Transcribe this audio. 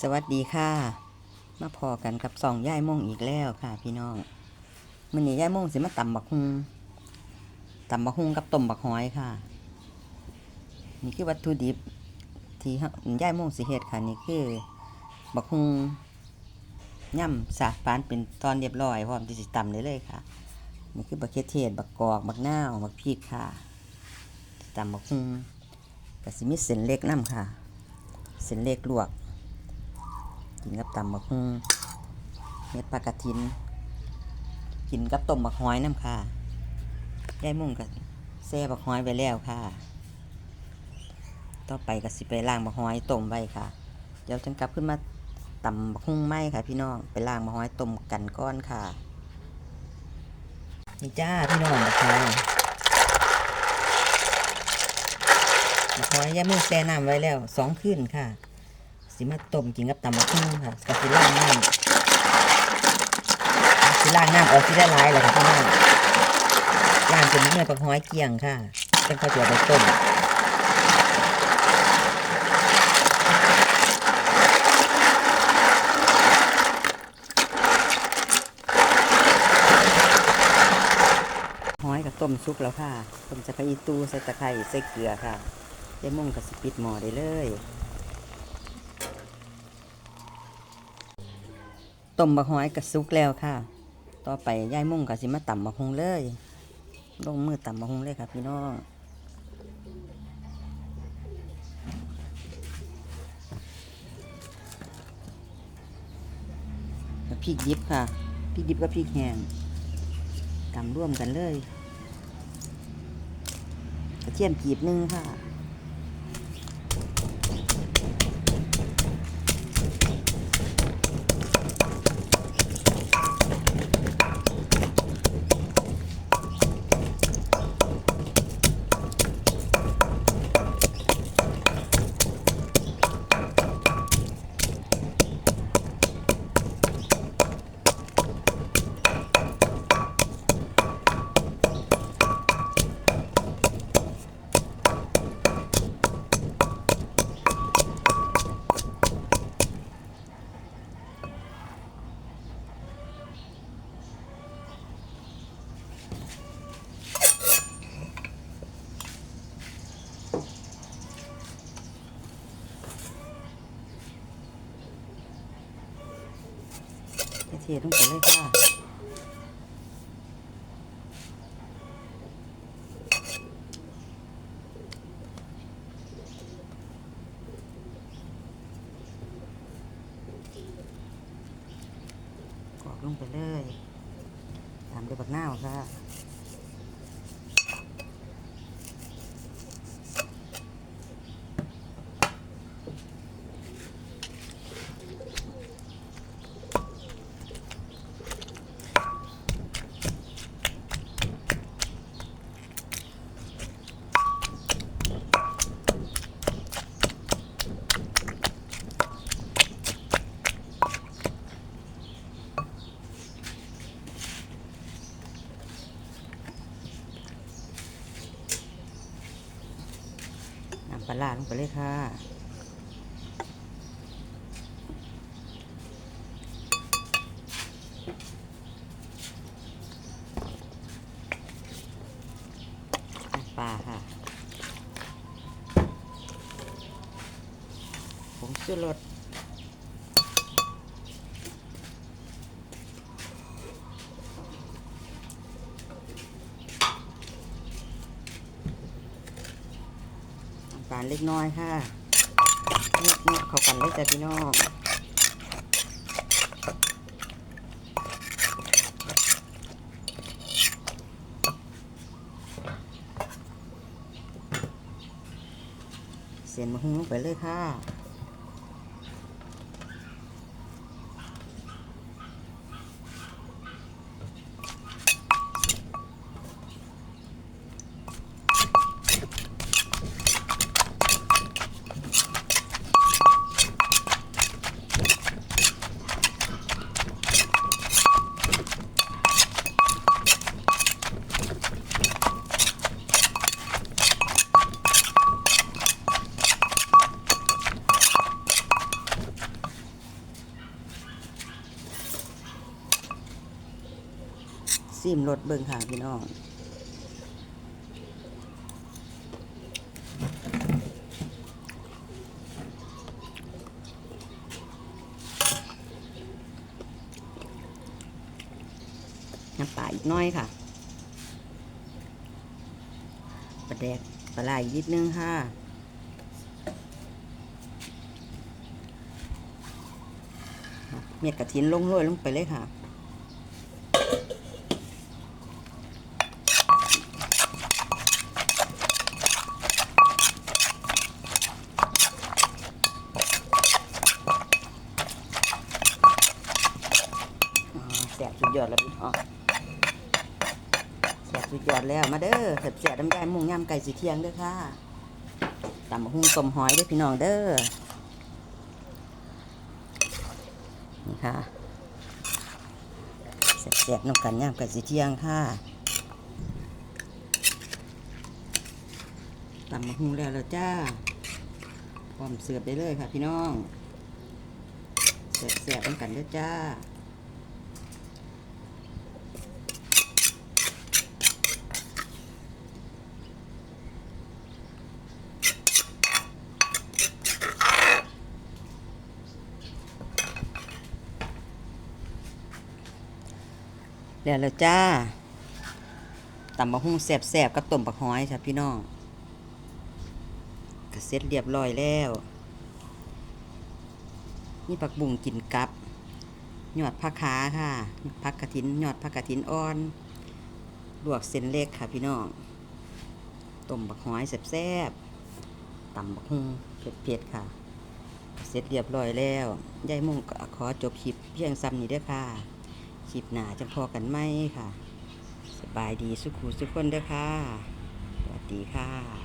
สวัสดีค่ะ มาพอกันกับสองย่ายม่งอีกแล้วค่ะ พี่น้องมื้อนี้ย่ายม่งสิมาตำบักฮุงตำบักฮุงกับต้มบักหอยค่ะ นี่คือวัตถุดิบ ที่ย่ายม่งสิเฮ็ดค่ะ นี่คือ บักฮุงย่ำสาปานเป็นตอนเรียบร้อยพร้อมที่สิตำได้เลยค่ะ นี่คือบักเขือเทศบักกอกบักหน้าบักพริกค่ะตำบักฮุงก็สิมีเส้นเล็กน้ำค่ะ เส้นเล็กลวก กินกับตำบักฮุ่งเม็ดปลากระทิน กินกับต้มบักหอยน้ำค่ะยายมุ่งกับแซ่บักหอยไปแล้วค่ะ ต่อไปก็สิไปล้างบักหอยต้มไว้ค่ะ เดี๋ยวจังกลับขึ้นมาตำบักฮุ่งไหมค่ะ พี่น้อง ไปล้างบักหอยต้มกันก้อนค่ะ นี่จ้าพี่น้องบักหอยบักหอยยายมุ่งแช่น้ำไว้แล้วสองคืนค่ะ สิมาต้มกินกับตำบักหุ่งค่ะกับสิล่างน้ำสิล่างน้ำออกที่ได้หลายเลยค่ะพี่น้องล่างจนเนื้อปลาห้อยเกี่ยงค่ะจังเขาจะเอาไปต้มห้อยกับต้มซุปแล้วค่ะต้มจะไปอีตูใส่ตะไคร้ใส่เกลือค่ะได้มุ่งกับสปิดหม้อได้เลย ต้มบักหอยกระซุกแล้วค่ะ ต่อไปย่ายมุ่งกับสิมาต่ำบักฮงเลย ลงมือต่ำบักฮงเลยค่ะพี่น้องพริกดิบค่ะพริกดิบกับพริกแห้งตำร่วมกันเลย กระเทียมกีบหนึงค่ะ เทลงไปเลยค่ะกรอกลงไปเลย ตามด้วยบักน้าวค่ะำปลาร้าลงไปเลยค่ะปลาค่ะผงชูรสาลเล็กน้อยค่ะเนี่ยเนี่ยเข้ากันเลยจ้ะพี่น้องเสียนมะฮุ้งไปเลยค่ะ ซิมรสเบิ่งค่ะพี่น้องน้ำปลาอีกน้อยค่ะปลาแดกปลาไหลาอีกนิดนึงค่ะเม็ดกระถินลงโรยลงไปเลยค่ะ อ๋อแสบสุด ยอดแล้วพี่น้องแสบสุดยอดแล้วมาเด้อแสบแสบน้ำยายมุงย่ำไก่สีเทียงเด้อค่ะตำบักหุ่งต้มหอยเด้อพี่น้องเด้อนี่ค่ะแสบๆน้ำกันย่ำไก่สีเทียงค่ะตำบักหุ่งแล้วแล้วจ้าพร้อมเสิร์ฟได้เลยค่ะพี่น้องแสบๆน้ำกันเด้อจ้า แล้วแล้วจ้าตำบักหุ่งแสบๆกับต้มบักหอยจ้ะพี่น้องก็เสร็จเรียบร้อยแล้วนี่ผักบุ้งกินกับยอดผักขาค่ะผักกระถินยอดผักกระถินอ่อนลวกเส้นเล็กค่ะพี่น้องต้มบักหอยแสบๆตำบักหุ่งเผ็ดๆค่ะ เสร็จเรียบร้อยแล้วยายมุ่งขอจบคลิปเพียงซ้ำนี้เด้อค่ะ คลิปหน้าจะพอกันไหมค่ะ สบายดีสุขุสุขคนเด้อค่ะ สวัสดีค่ะ